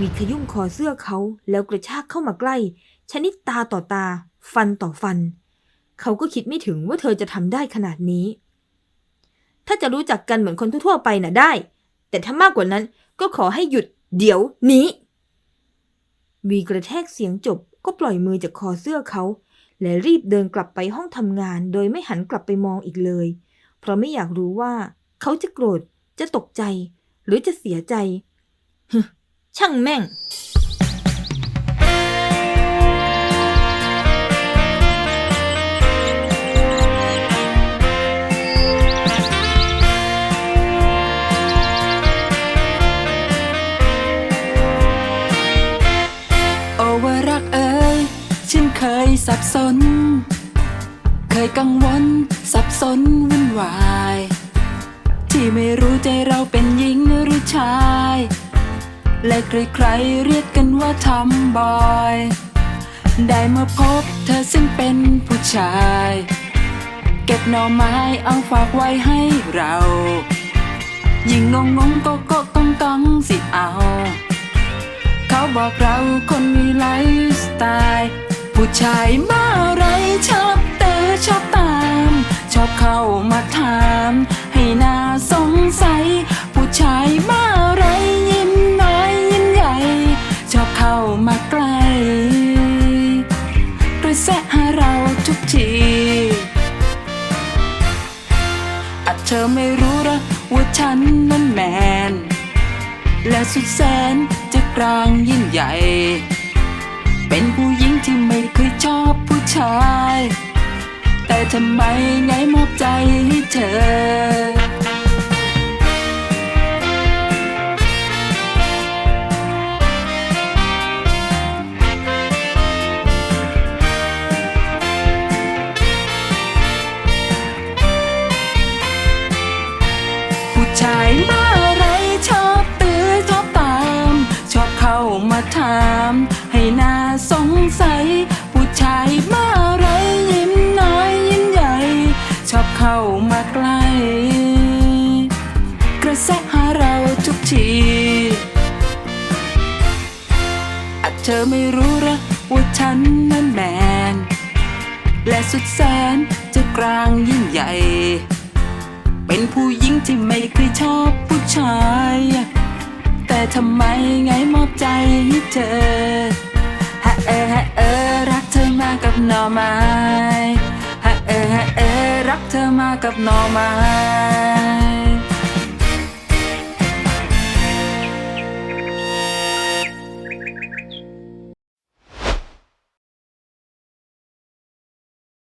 วีขยุ่มคอเสื้อเขาแล้วกระชากเข้ามาใกล้ ชนิดตาต่อตา ฟันต่อฟัน เขาก็คิดไม่ถึงว่าเธอจะทำได้ขนาดนี้ ถ้าจะรู้จักกันเหมือนคนทั่วๆไปน่ะได้ แต่ถ้ามากกว่านั้นก็ขอให้หยุดเดี๋ยวนี้ วีกระแทกเสียงจบก็ปล่อยมือจากคอเสื้อเขา และรีบเดินกลับไปห้องทำงาน โดยไม่หันกลับไปมองอีกเลย เพราะไม่อยากรู้ว่า เขาจะโกรธจะตกใจ หรือจะเสียใจ ช่างแม่ง โอว่ารักเอ่ยฉันเคยสับสน เคยกังวล สับสนวุ่นวาย ที่ไม่รู้ใจเราเป็นหญิงหรือชาย และใครๆเรียกกันว่าทำบอย ได้มาพบเธอซึ่งเป็นผู้ชาย เก็บหน่อไม้เอาฝากไว้ให้เรา ยิ่งงงงก็ก็กังกังสิเอา เขาบอกเราคนมีไลฟ์สไตล์ ผู้ชายบ้าไรชอบ อาจเธอไม่รู้ละว่าฉันนั้นแมน และสุดแสนจะกลางยิ่งใหญ่ เป็นผู้หญิงที่ไม่เคยชอบผู้ชาย แต่ทำไมไงมอบใจให้เธอ อาจเธอไม่รู้หรอว่าฉันนั้นแมน และสุดแสนจะกลางยิ่งใหญ่ เป็นผู้หญิงที่ไม่เคยชอบผู้ชาย แต่ทำไมไงมอบใจให้เธอฮะเออฮะเออรักเธอมากับหน่อไม้ฮะเออฮะเออรักเธอมากับหน่อไม้